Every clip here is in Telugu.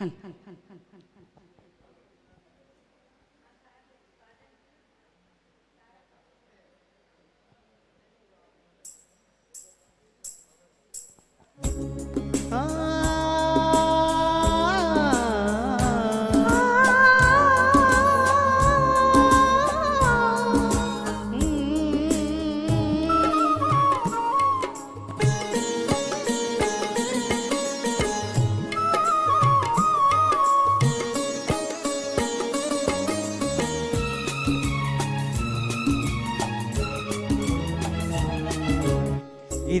フンフンフンフンフン。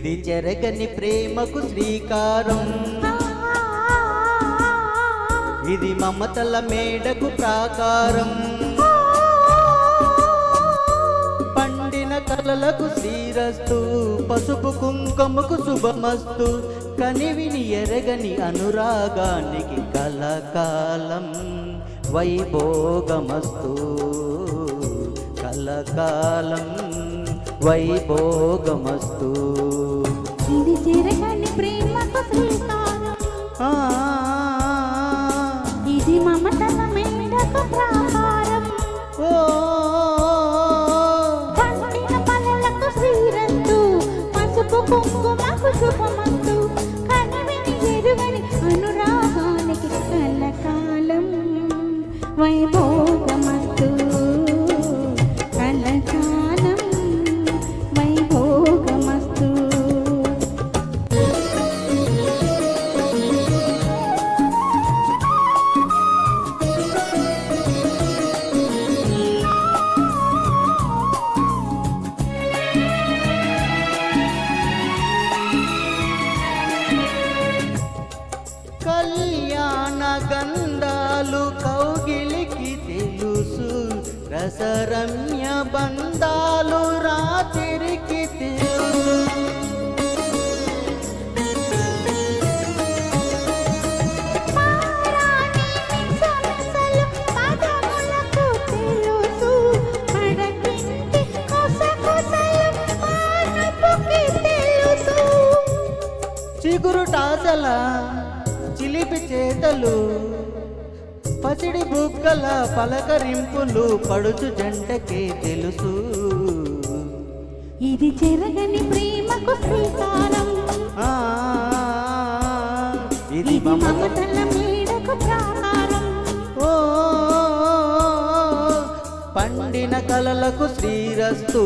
ఇది జరగని ప్రేమకు శ్రీకారం. ఇది మమతల మేడకు ప్రాకారం. పండిన కలలకు శ్రీరస్తు పసుపు కుంకుమకు శుభమస్తు కనివిని ఎరగని అనురాగానికి కలకాలం వైభోగమస్తు. కలకాలం వైభోగమస్తు. ఇది జరగని ప్రేమకు శ్రీకారం ఆ, ఇది మమతల మేడకు ప్రాకారం. ఓ, పండిన పనులకు శ్రీరంతు పసుపు కుంకుమకు శుభమంతు కనివిని ఎరుగని అనురాగానికి కలకాలం. రసరమ్య బంధాలు రాత్రికి తెలుసు పారాణి మిసమిసలు పదములకు పసిడి బుగ్గల పలకరింపులు పడుచు జంటకే తెలుసు. ఇది జరగని ప్రేమకు శ్రీకారం ఇది ఇది మమత. మమతల మేడకు ఓ పండిన కలలకు శ్రీరస్తు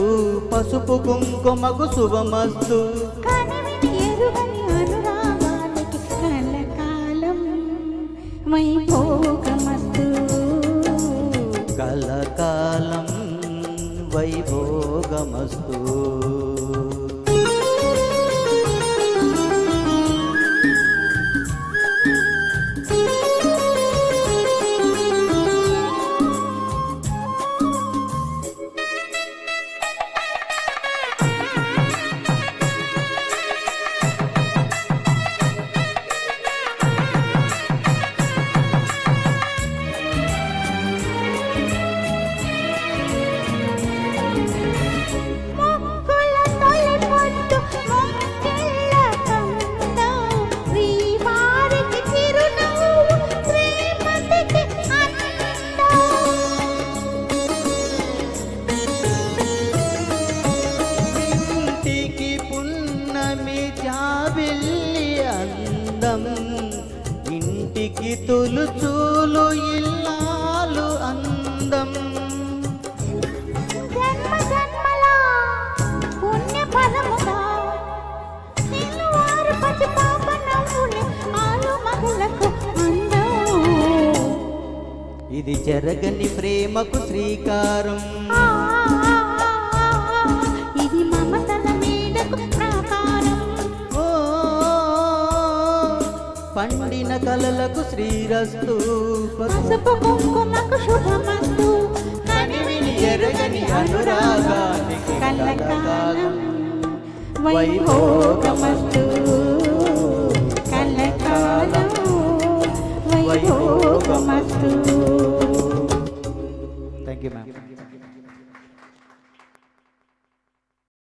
పసుపు కుంకుమకు శుభమస్తు. వైభోగమస్తు. కలకాలం వైభోగమస్తు. తొలుచూలు ఇల్లాలు అందం. ఇది జరగని ప్రేమకు శ్రీకారం. ఇది మమతల పండిన కలలకు శ్రీరస్తు. పసుపు కుంకుమకు శుభమస్తు. కనివిని ఎరగని అనురాగానికి కలకాలం వైభోగమస్తు. కలకాలం వైభోగమస్తు. Thank you ma'am